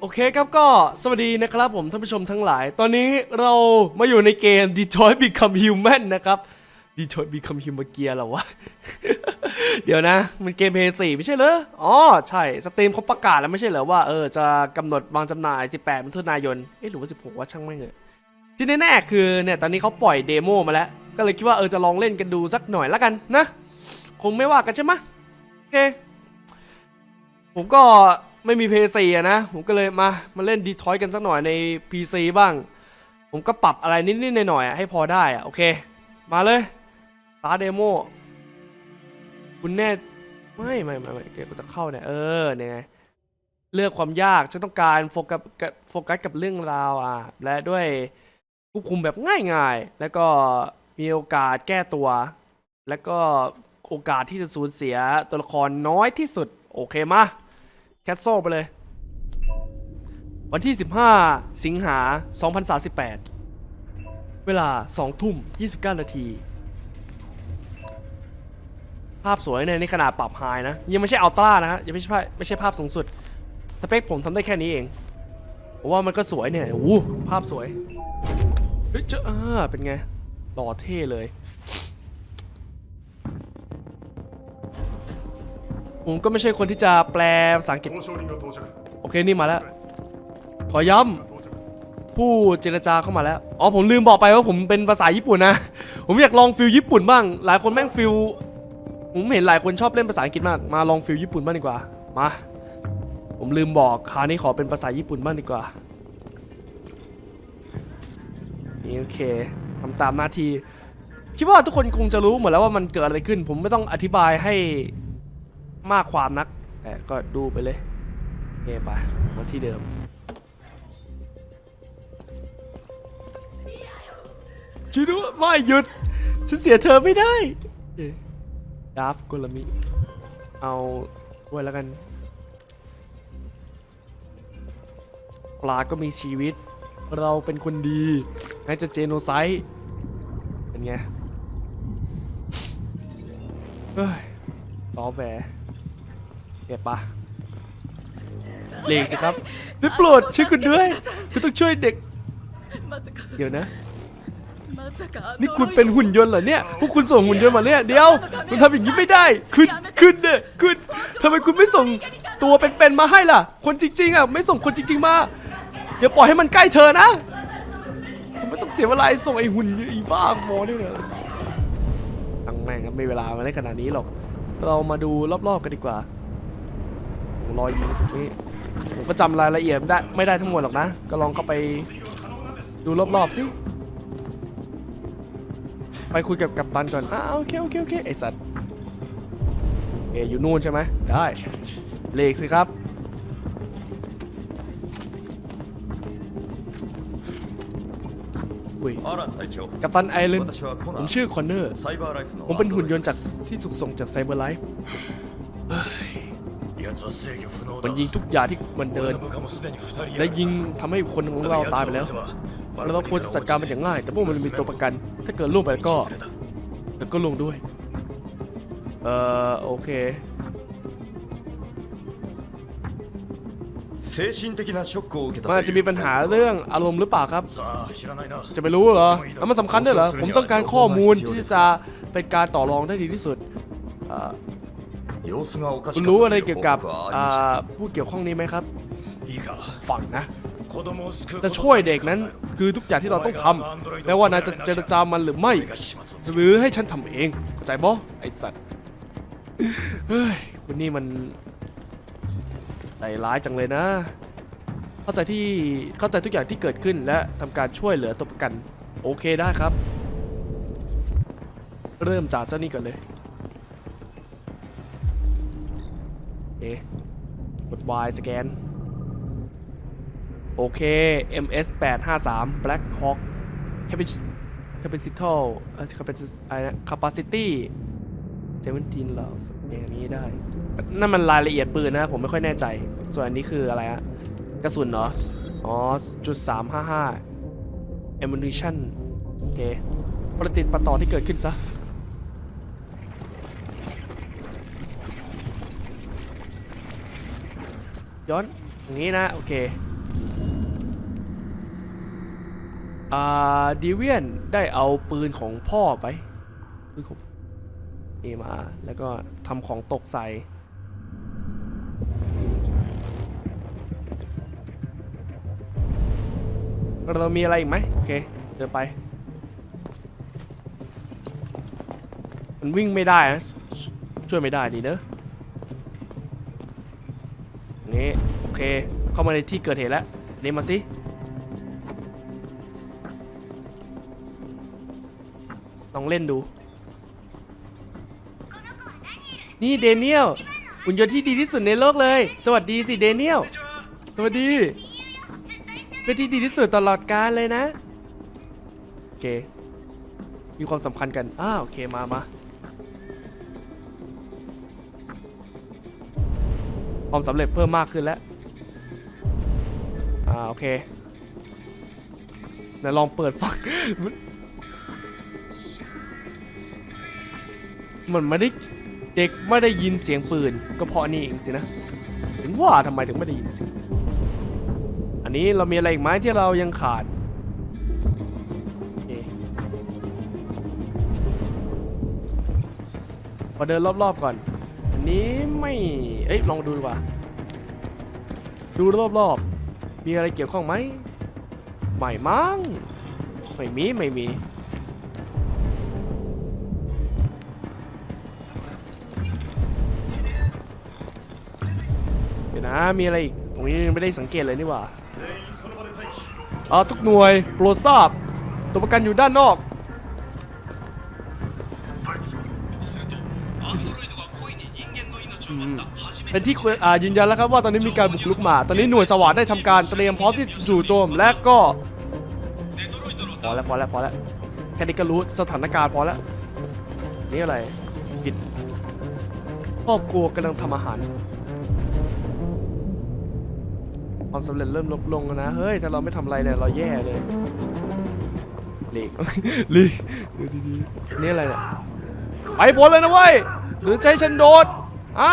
โอเคครับก็สวัสดีนะครับผมท่านผู้ชมทั้งหลาย ตอนนี้เรามาอยู่ในเกม Detroit Become Human นะครับ Detroit Become Human Gear เหรอวะ เดี๋ยวนะ มันเกม p 4ไม่ใช่เหรอ อ๋อ ใช่สตรีมเขาประกาศแล้วไม่ใช่เหรอว่าเออจะกำหนดวางจำหน่าย 18มิถุนายน เอ๊ะหรือว่า 16ว่าช่างไม่งเหอที่แน่ๆคือเนี่ยตอนนี้เขาปล่อยเดโมมาแล้ว ก็เลยคิดว่าเออจะลองเล่นกันดูสักหน่อยละกันนะ คงไม่ว่ากันใช่ไหมโอเคผมก็ ไม่มี PS4 อะนะ ผมก็เลยมามาเล่นดีทอยกันสักหน่อยใน PC บ้าง ผมก็ปรับอะไรนิดๆหน่อยๆให้พอได้อะโอเค มาเลยตาเดโมคุณแน่ไม่ไม่ไม่ไม่เดี๋ยวกูจะเข้าเนี่ยเออเนี่ยไงเลือกความยากฉันต้องการโฟกัสกับโฟกัสกับเรื่องราวอะและด้วยควบคุมแบบง่ายๆ แล้วก็มีโอกาสแก้ตัว แล้วก็โอกาสที่จะสูญเสียตัวละครน้อยที่สุด โอเคมา แคสโซไปเลย วันที่ 15 สิงหา 2038 เวลา 2 ทุ่ม 29 นาที ภาพสวยเนี่ยนี่ขนาดปรับไฮนะ ยังไม่ใช่อัลตร้านะฮะยังไม่ใช่ภาพไม่ใช่ภาพสูงสุด สเปคผมทำได้แค่นี้เองผมว่ามันก็สวยเนี่ยโอ้ภาพสวย เฮ้ยเจ้าเป็นไง หล่อเท่เลย ผมก็ไม่ใช่คนที่จะแปลภาษาอังกฤษ โอเคนี่มาแล้ว ขอย้ำผู้เจรจาเข้ามาแล้ว อ๋อผมลืมบอกไปว่าผมเป็นภาษาญี่ปุ่นนะ ผมอยากลองฟิลญี่ปุ่นบ้าง หลายคนแม่งฟิลผมเห็นหลายคนชอบเล่นภาษาอังกฤษมาก มาลองฟิลญี่ปุ่นบ้างดีกว่า มา ผมลืมบอกคราวนี้ขอเป็นภาษาญี่ปุ่นบ้างดีกว่า นี่โอเคทำตามหน้าที่คิดว่าทุกคนคงจะรู้หมดแล้วว่ามันเกิดอะไรขึ้น ผมไม่ต้องอธิบายให้ มากความนักแต่ก็ดูไปเลยโอเคไปมาที่เดิมช่วยด้วยไม่หยุด ฉันเสียเธอไม่ได้ดาฟกุลมิ เอาไว้แล้วกัน ปลาก็มีชีวิต เราเป็นคนดีแม้จะเจโนไซต์เป็นไง เฮ้ยล้อแหว เก็บปะเลีกสิครับไม่ปลดช่วยคุณด้วย คุณต้องช่วยเด็ก เดี๋ยวนะ นี่คุณเป็นหุ่นยนต์เหรอเนี่ย พวกคุณส่งหุ่นยนต์มาเนี่ย เดี๋ยว คุณทำอย่างนี้ไม่ได้คุดคุดเนี่ยคุดทำไมคุณไม่ส่งตัวเป็นๆมาให้ล่ะ คนจริงๆอะไม่ส่งคนจริง ๆมา อย่าปล่อยให้มันใกล้เธอนะไม่ต้องเสียเวลาส่งไอ้หุ่นยนต์อ้บ้าหมอนี่เลยตั้งแม่งไม่เวลามาได้ขนาดนี้หรอก เรามาดูรอบๆกันดีกว่า รอยยิงตรงนี้ผมก็จำรายละเอียดไม่ได้ไม่ได้ทั้งหมดหรอกนะ ก็ลองเข้าไปดูรอบๆสิ ไปคุยกับกัปตันก่อนอ้าโอเคโอเคโอเคไอสัตว์เออยู่นู่นใช่ไหมได้เลขสิครับกัปตันไอรินผมชื่อคอนเนอร์ ผมเป็นหุ่นยนต์จากที่ถูกส่งจากไซเบอร์ไลฟ์ มันยิงทุกยาที่มันเดิน และยิงทำให้คนของเราตายไปแล้วเราควรจะจัดการมันอย่างง่าย แต่พวกมันมีตัวประกัน ถ้าเกิดล่วงไปก็แล้วก็ลงด้วย เอ่อโอเคมันอาจจะมีปัญหาเรื่องอารมณ์หรือเปล่าครับ จะไปรู้เหรอ แล้วมันสำคัญด้วยเหรอ ผมต้องการข้อมูลที่จะเป็นการต่อรองได้ดีที่สุด คุณรู้อะไรเกี่ยวกับผู้เกี่ยวข้องนี้ไหมครับ ฝั่งนะ จะช่วยเด็กนั้นคือทุกอย่างที่เราต้องทำแม้ว่านายจะเจรจามันหรือไม่ หรือให้ฉันทำเองเข้าใจบ่ไอสัตว์เฮ้ยคุณนี่มันใจร้ายจังเลยนะ เข้าใจที่เข้าใจทุกอย่างที่เกิดขึ้นและทำการช่วยเหลือตัวประกัน โอเคได้ครับ เริ่มจากเจ้านี่ก่อนเลย เอ๊ะกด Y สแกน โอเค MS 853 Black Hawk Capac- Capacitor เอ่อ Capac- อะไรนะ Capacity 17เหรออย่างนี้ได้ นั่นมันรายละเอียดปืนนะ ผมไม่ค่อยแน่ใจ ส่วนอันนี้คืออะไรฮะ กระสุนเหรอ อ๋อจุด355 ammunition โอเค ประติดประต่อที่เกิดขึ้นซะ ย้อนอย่างนี้นะ โอเคอาดีเวียนได้เอาปืนของพ่อไปปืนของนี่มาแล้วก็ทำของตกใส่เรามีอะไรอีกไหมโอเค เดินไป มันวิ่งไม่ได้นะ ช่วยไม่ได้ดีเนอะ นี่โอเค เข้ามาในที่เกิดเหตุแล้วนี่มาสิลองเล่นดู นี่เดเนียลหุ่นยนต์ที่ดีที่สุดในโลกเลย สวัสดีสิเดเนียลสวัสดีเป็นที่ดีที่สุดตลอดกาลเลยนะ โอเค มีความสำคัญกัน อ้าโอเคมามา ความสำเร็จเพิ่มมากขึ้นแล้ว อ่าโอเคไหนลองเปิดฟัง มันไม่ได้เด็กไม่ได้ยินเสียงปืน ก็เพราะนี่เองสินะ ถึงว่าทำไมถึงไม่ได้ยินเสียงอันนี้เรามีอะไรอีกไหมที่เรายังขาดโอเคพอเดินรอบๆก่อน นี้ไม่ เอ้ยลองดูดีกว่า ดูรอบๆ มีอะไรเกี่ยวข้องไหมไม่มั้ง ไม่มี ไม่มี เดี๋ยวนะ มีอะไรอีก ตรงนี้ไม่ได้สังเกตเลยนี่หว่า เอาทุกหน่วย โปรดทราบ ตัวประกันอยู่ด้านนอก เป็นที่ควรอ่ายืนยันแล้วครับว่าตอนนี้มีการบุกรุกมา ตอนนี้หน่วยสวาสดได้ทำการเตรียมพร้อมที่จู่โจมและก็พอแล้วพอแล้วพอแล้วแค่นี้ก็รู้สถานการณ์พอแล้วนี่อะไรกิจครอบครัวกำลังทำอาหาร ความสำเร็จเริ่มลดลงแล้วนะเฮ้ยถ้าเราไม่ทำอะไรเนี่ยเราแย่เลยหลีกหลีกดูดีๆนี่อะไรเนี่ยไปพ้นเลยนะเว้ยหรือจะให้ฉันโดดอะ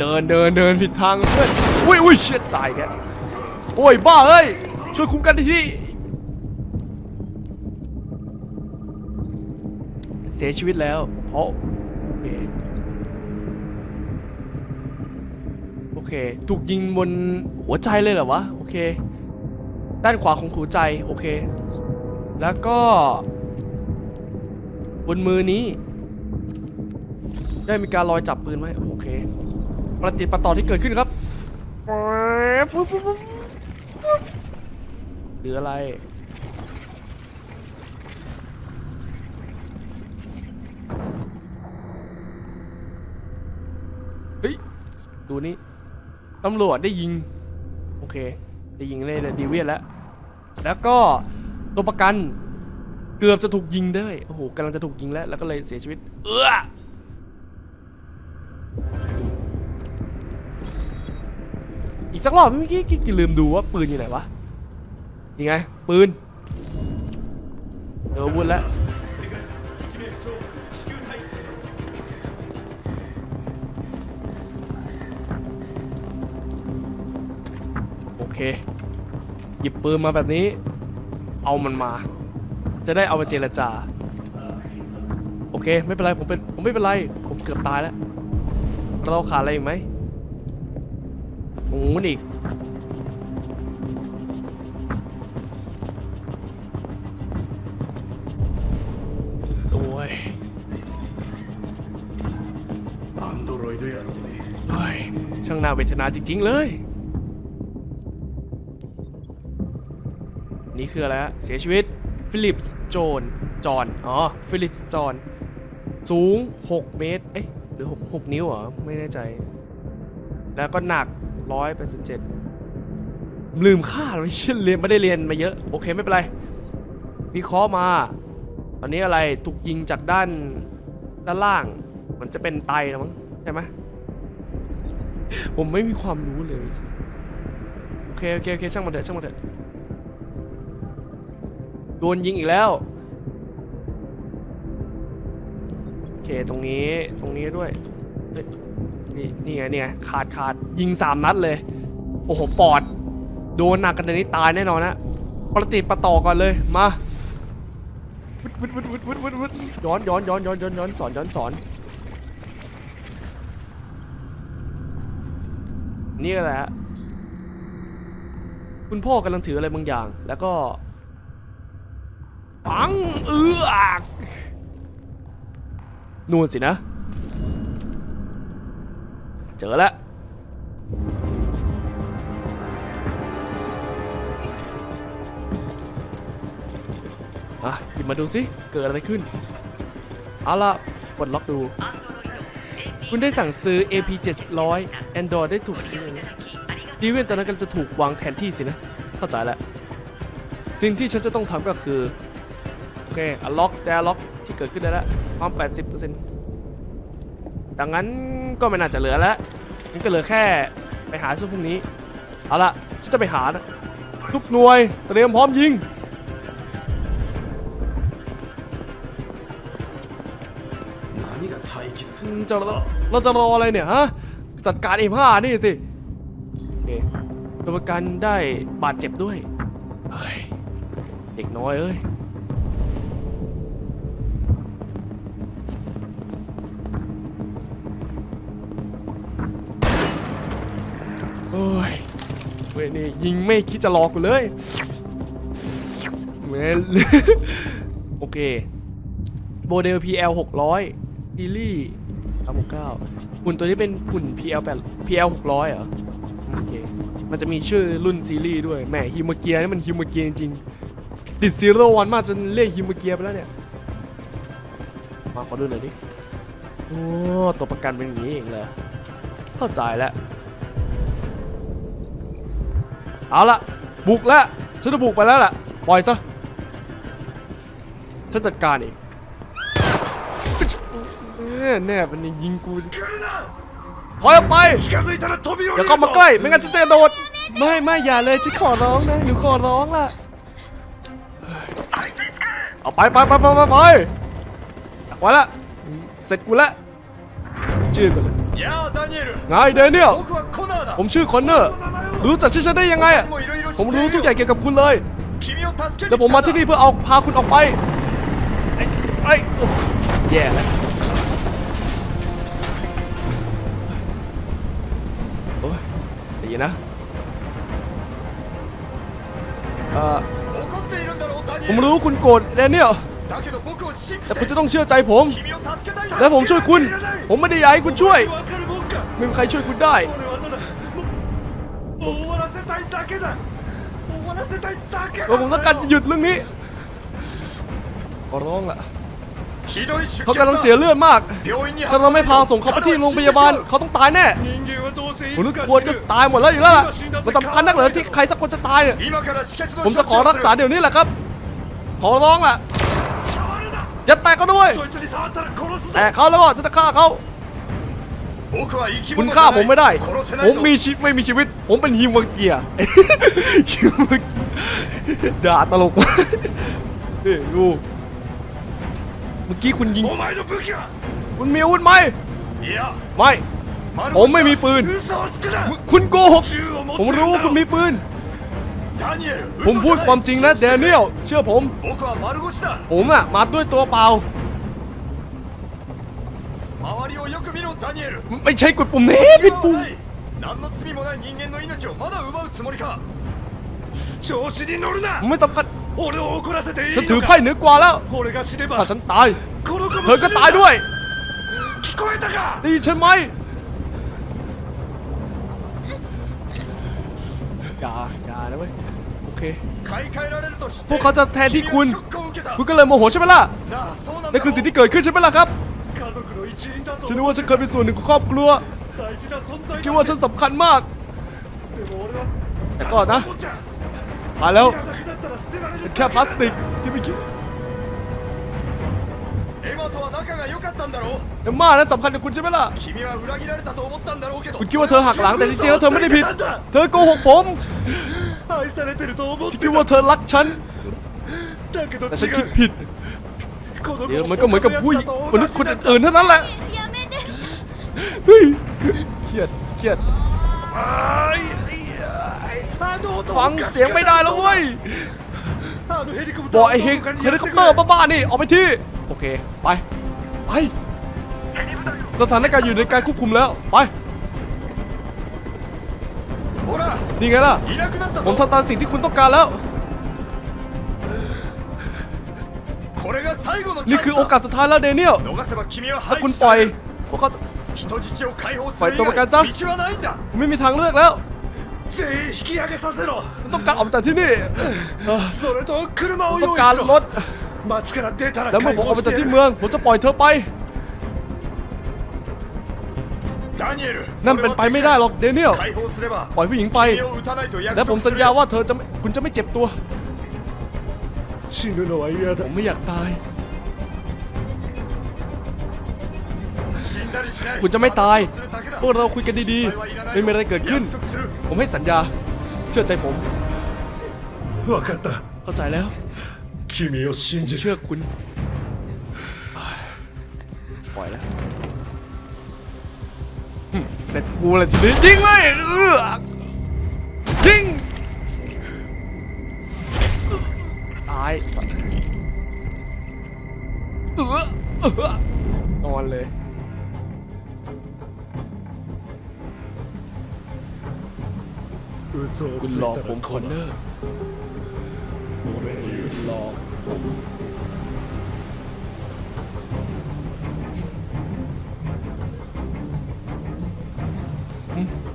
เดินเดินเดินผิดทางเพื่อนอุ้ยอุ้ยเชี่ยตายแกโอ้ยบ้าเฮ้ยช่วยคุ้มกันทีเสียชีวิตแล้ว เพราะโอเคโอเคถูกยิงบนหัวใจเลยเหรอวะโอเค ด้านขวาของหัวใจโอเค แล้วก็ บนมือนี้ ได้มีการรอยจับปืนไว้โอเค ประติดประต่อที่เกิดขึ้นครับหรืออะไร เฮ้ย ดูนี่ ตำรวจได้ยิง โอเค ได้ยิงเลยดีเวียนแล้ว แล้วก็ตัวประกัน เกือบจะถูกยิงด้วย โอ้โหกำลังจะถูกยิงแล้ว แล้วก็เลยเสียชีวิต เออ อีกสักรอบเมื่อกี้กี้ลืมดูว่าปืนอยู่ไหนวะยังไง ปืนเจออาวุธแล้วโอเค หยิบปืนมาแบบนี้ เอามันมา จะได้เอามาเจรจา โอเค ไม่เป็นไร ผมเป็น ผมไม่เป็นไร ผมเกือบตายแล้ว เราขาดอะไรอีกไหม ตรงนู้นอีก โอ้ยอันตรายด้วยอารมณ์นี้ช่างน่าเวทนาจริงๆเลย นี่คืออะไรฮะเสียชีวิต ฟิลิปส์โจนจอนอ๋อ ฟิลิปส์จอนสูง 6 เมตร เอ๊ะหรือ 6 6 นิ้วเหรอ ไม่แน่ใจ แล้วก็หนัก 187ลืมค่าเลยเชี่ยเรียนไม่ได้เรียนมาเยอะ โอเคไม่เป็นไรวิเคราะห์มา ตอนนี้อะไรถูกยิงจากด้านด้านล่าง มันจะเป็นไตนะมั้งใช่ไหมผมไม่มีความรู้เลย โอเคโอเคโอเคช่างมันเถอะช่างมันเถอะโดนยิงอีกแล้ว โอเคตรงนี้ตรงนี้ด้วย เฮ้ย นี่นี่ไงนี่ไงขาดขาดยิงสามนัดเลย โอ้โห ปอด โดนหนักกันในนี้ตายแน่นอนนะปฏิดประต่อก่อนเลย มาวุดวุดวุดวุดวุดวุดวุดย้อนย้อนย้อนย้อนย้อนย้อนสอนย้อนสอน นี่อะไรฮะคุณพ่อกำลังถืออะไรบางอย่าง แล้วก็ปังเอือกนู่นสินะ เจอแล้วอะหยิบมาดูสิเกิดอะไรขึ้น เอาล่ะกดล็อกดู คุณได้สั่งซื้อ AP 700 Android ได้ถูกดีเวนตอนนั้นก็จะถูกวางแทนที่สินะ เข้าใจแล้ว สิ่งที่ฉันจะต้องทำก็คือ โอเคอัลล็อกแต่ล็อกที่เกิดขึ้นได้แล้วความ 80%ดังนั้น ก็ไม่น่าจะเหลือแล้วงั้นก็เหลือแค่ไปหาช่วงพรุ่งนี้ เอาล่ะ ฉันจะไปหานะทุกหน่วยเตรียมพร้อมยิง 何が大気だ อืมจะเราเราจะรออะไรเนี่ยฮะ จัดการ M5 นี่สิโอเคตัวประกันได้บาดเจ็บด้วย เฮ้ย เด็กน้อยเอ้ย ว้ยนี่ยิงไม่คิดจะรอกูเลยแมนโอเคโมเดล PL 600ซีรีส์369หุ่นตัวนี้เป็นหุ่น PL 8 PL 600เหรอโอเคมันจะมีชื่อรุ่นซีรีส์ด้วยแหมฮิมเกียนี่มันฮิมเกียจริงติดซีโร่วันมากจนเรียกฮิมเกียไปแล้วเนี่ยมาขอดูหน่อยดิโอ้ตัวประกันเป็นอย่างนี้เองเลยเข้าใจแล้ว เอาละบุกแล้วฉันจะบุกไปแล้วล่ะปล่อยซะฉันจัดการเองแน่เป็นยิงกูคอยออกไปอย่าเข้ามาใกล้ไม่งั้นฉันจะโดดไม่ไม่อย่าเลยฉันขอร้องนะหนูขอร้องล่ะเอาไปไปไปไปไปไปอยาไปละเสร็จกูละชื่อกันเลยนาเดเนียลผมชื่อคอนเนอร์ รู้จักชื่อฉันได้ยังไงอะผมรู้ทุกอย่างเกี่ยวกับคุณเลยเดี๋ยวผมมาที่นี่เพื่อเอาพาคุณออกไปไอ้แย่แล้วโอ้ยดีนะเอ่อผมรู้คุณโกรธแดเนียแต่คุณจะต้องเชื่อใจผม และผมช่วยคุณ ผมไม่ได้อยากให้คุณช่วย ไม่มีใครช่วยคุณได้ เราผมต้องการจะหยุดเรื่องนี้ขอร้องล่ะเขากำลังเสียเลือดมากถ้าเราไม่พาส่งเขาไปที่โรงพยาบาลเขาต้องตายแน่ผมรู้ย์ควรก็ตายหมดแล้วอยู่แล้วมันสำคัญนักเหรอที่ใครสักคนจะตายผมจะขอรักษาเดี๋ยวนี้แหละครับ ขอร้องล่ะอย่าแตะเขาด้วยแตะเขาแล้วก็จะฆ่าเขา คุณฆ่าผมไม่ได้ ผมมีชีไม่มีชีวิต ผมเป็นฮิวเกียฮิเกียด่าตลกนี่ดูเมื่อกี้คุณยิง คุณมีอาวุธไหมไม่ ผมไม่มีปืน คุณโกหก ผมรู้คุณมีปืน ผมพูดความจริงนะแดเนียล เชื่อผม ผมอะมาด้วยตัวเปล่า ダニエル ไม่ใช่กดปุ่มนี้ผิดปุ่ม ない何の罪もない人間の命をまだ奪うつもりか調子に乗る ผม な ไม่สำคัญ 俺を怒らせていい ฉันถือ の ไพ่ か เหนือกว่าแล้ว 俺が死ねば ถ้าฉันตาย この子 เธ も อก็ตายด้วย 聞こえたか ได้ยินฉันไหมอย่าอย่านะเว้ย โอเค 買い替えられると知って พวกเขาจะแทนที่คุณ 君はショックを受けた คุณก็เลยโมโหใช่ไหมล่ะ なあそうなんだ นั่นคือสิ่งที่เกิดขึ้นใช่ไหมล่ะครับ 家族の一員だと ฉันรู้ว่าฉันเคยเป็นส่วนหนึ่งของครอบครัว คิดว่าฉันสำคัญมาก แต่ก่อนนะผ่านแล้วแค่พลาสติกที่ไม่คิดเอ็มม่านั้นสำคัญกับคุณใช่ไหมล่ะ คุณคิดว่าเธอหักหลังแต่จริงๆแล้วเธอไม่ได้ผิด เธอโกหกผมฉันคิดว่าเธอรักฉัน แต่ฉันคิดผิด เดี๋ยวมันก็เหมือนกับอุ้ยมนุษย์คนอื่นๆเท่านั้นแหละเฮ้ยเครียดเครียดฟังเสียงไม่ได้แล้วเว้ยบอกไอ้เฮลิคอปเตอร์บ้าๆนี่ออกไปที่โอเคไปไปสถานการณ์อยู่ในการควบคุมแล้วไปนี่ไงล่ะผมทำตามสิ่งที่คุณต้องการแล้ว นี่คือโอกาสสุดท้ายแล้วเดนิเอลถ้าคุณปล่อยพวกเขาปล่อยตัวประกันซะไม่มีทางเลือกแล้วต้องการออกจากที่นี่ต้องการรถแล้วเมื่อผมออกไปจากที่เมืองผมจะปล่อยเธอไปนั่นเป็นไปไม่ได้หรอกเดเนียลปล่อยผู้หญิงไป และผมสัญญาว่าเธอจะคุณจะไม่เจ็บตัว 死ぬのは嫌だ ผมไม่อยากตาย 死んだりしない คุณจะไม่ตาย 話をするだけだ พวกเราคุยกันดี 心配はいら ๆ ない ไม่มีอะไรเกิดขึ้น 約束する ผมให้สัญญา เชื่อใจผม 分かった เข้าใจแล้ว 君を信 ผม じる เชื่อคุณปล่อยแล้วหึเสร็จกูเลยทีนี้ยิงเลยเอื้อยิง ายนอนเลย คุณหลอกผมคอนเนอร์หลอกผม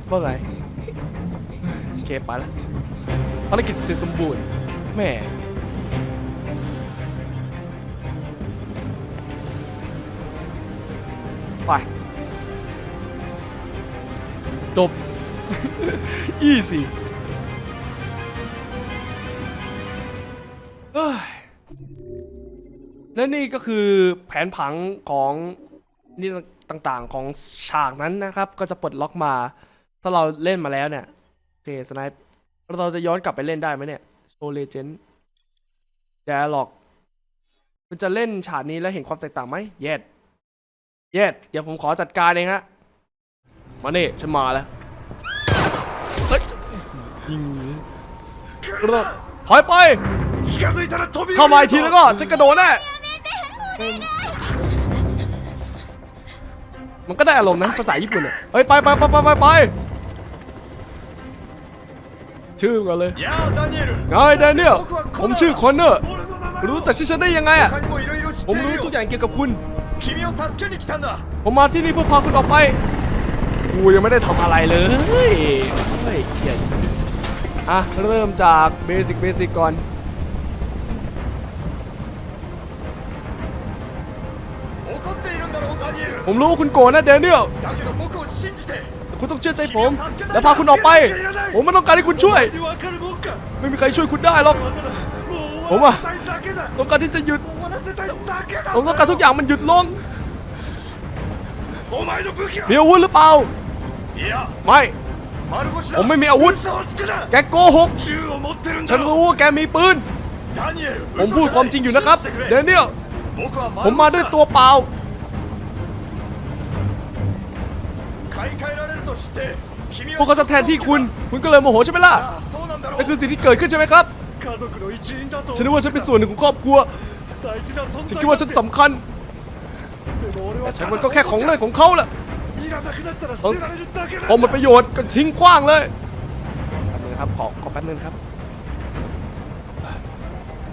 ว่าไงโอเคไปละภารกิจเสร็จสมบูรณ์แม่ จบอีสิเอ้ยและนี่ก็คือแผนผังของนี่ต่างๆของฉากนั้นนะครับ ก็จะปลดล็อกมา ถ้าเราเล่นมาแล้วเนี่ยโอเคสไนป์เราจะย้อนกลับไปเล่นได้ไหมเนี่ยโชว์เลเจนด์แดร์ล็อกคุณจะเล่นฉากนี้แล้วเห็นความแตกต่างไหมเย็ดเย็ดเดี๋ยวผมขอจัดการเองฮะ มาเนี่ฉันมาแล้วเฮ้ยิงกระโดดถอยไป เข้ามาอีกทีแล้วก็ฉันกระโดดแน่มันก็ได้อารมณ์นะภาษาญี่ปุ่นเยฮ้ยไปไปไปไปไปไปชื่อกันเลยไงแดเนียลผมชื่อคอนเนอร์รู้จักชื่อฉันได้ยังไงอะผมรู้ทุกอย่างเกี่ยวกับคุณผมมาที่นี่เพื่อพาคุณออกไป กูยังไม่ได้ทำอะไรเลยเฮ้ยเขียนอะ เริ่มจากเบสิกเบสิกก่อน ผมรู้คุณโกรธนะเดนเนียลคุณต้องเชื่อใจผม แล้วพาคุณออกไป ผมไม่ต้องการให้คุณช่วย ไม่มีใครช่วยคุณได้หรอก ผมอะต้องการที่จะหยุด ผมต้องการทุกอย่างมันหยุดลงมีอาวุธหรือเปล่า ไม่ ผมไม่มีอาวุธ แกโกหก ฉันรู้ว่าแกมีปืน ผมพูดความจริงอยู่นะครับ เดนเนียล ผมมาด้วยตัวเปล่า พวกเขาจะแทนที่คุณ คุณก็เลยโมโหใช่ไหมล่ะนั่นคือสิ่งที่เกิดขึ้นใช่ไหมครับ ฉันนึกว่าฉันเป็นส่วนหนึ่งของครอบครัว ฉันคิดว่าฉันสำคัญ แต่ฉันมันก็แค่ของเล่นของเขาแหละ เอาหมดประโยชน์ก็ทิ้งกว้างเลยแป๊บนึงครับขอขอแป๊บนึงครับ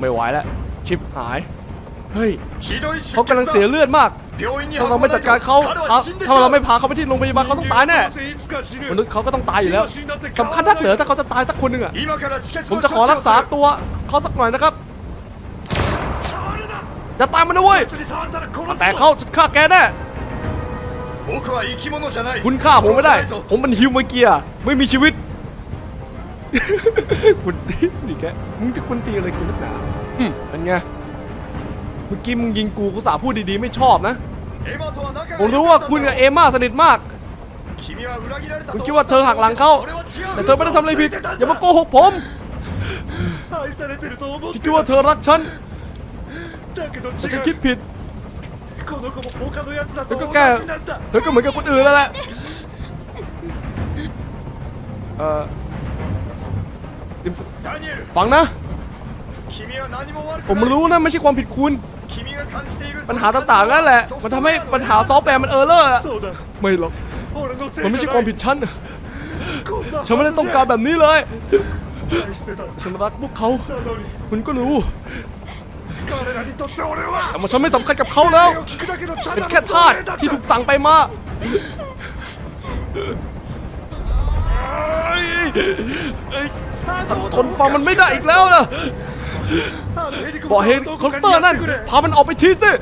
ไม่ไหวแล้วชิปหาย เฮ้ยเขากำลังเสียเลือดมาก ถ้าเราไม่จัดการเขาถ้าเราไม่พาเขาไปที่โรงพยาบาลเขาต้องตายแน่ มนุษย์เขาก็ต้องตายอยู่แล้วสำคัญนักเหลือถ้าเขาจะตายสักคนหนึ่งอะผมจะขอรักษาตัวเขาสักหน่อยนะครับอย่าตายมันนะเว้ยแต่เขาจะฆ่าแกแน่ คุณฆ่าผมไม่ได้ ผมเป็นฮิวเมาเกียไม่มีชีวิต คุณตีนี่แกมึงจะคุณตีอะไรกูนักหนาอืมเป็นไง เมื่อกี้มึงยิงกูกูสาพูดดีๆไม่ชอบนะ ผมรู้ว่าคุณกับเอม่าสนิทมาก คุณคิดว่าเธอหักหลังเขา แต่เธอไม่ได้ทำอะไรผิด อย่ามาโกหกผมคิดว่าเธอรักฉันแต่ฉันคิดผิด แล้วก็แกแล้วก็เหมือนกับคนอื่นแล้วแหละเออฟังนะ ผมรู้นะไม่ใช่ความผิดคุณ ปัญหาต่างๆนั่นแหละ มันทำให้ปัญหาซอฟต์แวร์มันเออร์เลอร์ไม่หรอก มันไม่ใช่ความผิดฉัน ฉันไม่ได้ต้องการแบบนี้เลย ฉันรักพวกเขา คุณก็รู้ แต่ว่าฉันไม่สำคัญกับเขาแล้ว เป็นแค่ทาสที่ถูกสั่งไปมาฉันทนฟังมันไม่ได้อีกแล้วนะบอกเฮนคอนเตอร์นั่น พามันออกไปทีสิ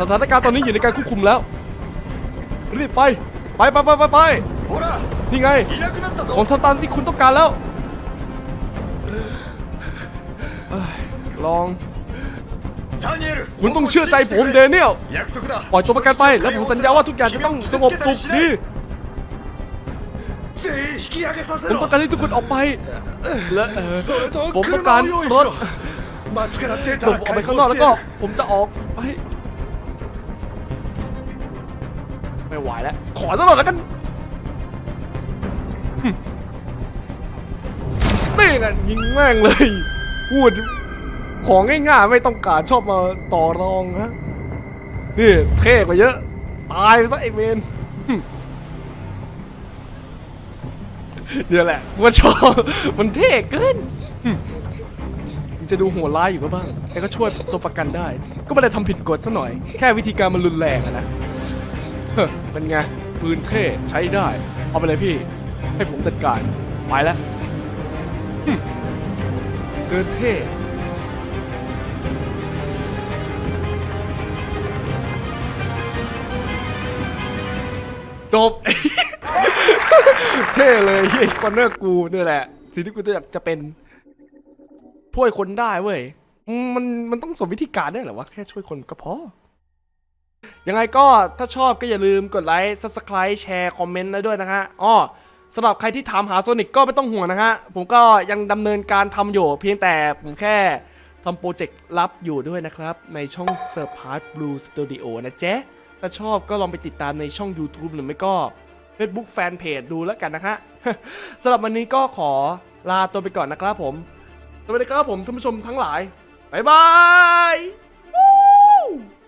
สถานการณ์ตอนนี้อยู่ในการควบคุมแล้ว รีบไป ไปไปไปไปไปนี่ไงของทันตันที่คุณต้องการแล้ว ลอง คุณต้องเชื่อใจผมเดเนียลปล่อยตัวประกันไป แล้วผมสัญญาว่าทุกอย่างจะต้องสงบสุขดีผมต้องการให้ทุกคนออกไป และผมต้องการรถผมออกไปข้างนอกแล้วก็ ผมจะออกไปไม่ไหวแล้ว ขอสัหน่อยแล้วกันนี่ไงยิงแม่งเลย พูด ของง่ายๆไม่ต้องการชอบมาต่อรองนะนี่เท่กว่าเยอะ ตายไปซะไอ้เมนเนี่ยแหละว่าชอบมันเท่เกินจะดูโหดร้ายอยู่ก็บ้างแต่ก็ช่วยตัวประกันได้ ก็ไม่ได้ทำผิดกฎซะหน่อย แค่วิธีการมันรุนแรงนะเฮ้อเป็นไง ปืนเท่ใช้ได้ เอาไปเลยพี่ ให้ผมจัดการ ไปแล้วเดินเท่ จบ เท่เลยไอ้คอนเนอร์กูเนี่ยแหละ สิ่งที่กูอยากจะเป็นช่วยคนได้เว้ย มันมันต้องสมวิธีการได้เหรอวะ แค่ช่วยคนก็พอ ยังไงก็ถ้าชอบก็อย่าลืมกดไลค์ subscribe แชร์ คอมเมนต์ได้ด้วยนะฮะอ้อสำหรับใครที่ถามหาโซนิกก็ไม่ต้องห่วงนะฮะ ผมก็ยังดำเนินการทำอยู่ เพียงแต่ผมแค่ทำโปรเจกต์ลับอยู่ด้วยนะครับ ในช่อง s u r p a s Blue Studio นะเจ๊ ถ้าชอบก็ลองไปติดตามในช่อง YouTube หรือไม่ก็ Facebook Fanpage ดูแล้วกันนะฮะสำหรับวันนี้ก็ขอลาตัวไปก่อนนะครับผมสวัสดีครับผมท่านผู้ชมทั้งหลายบ๊ายบาย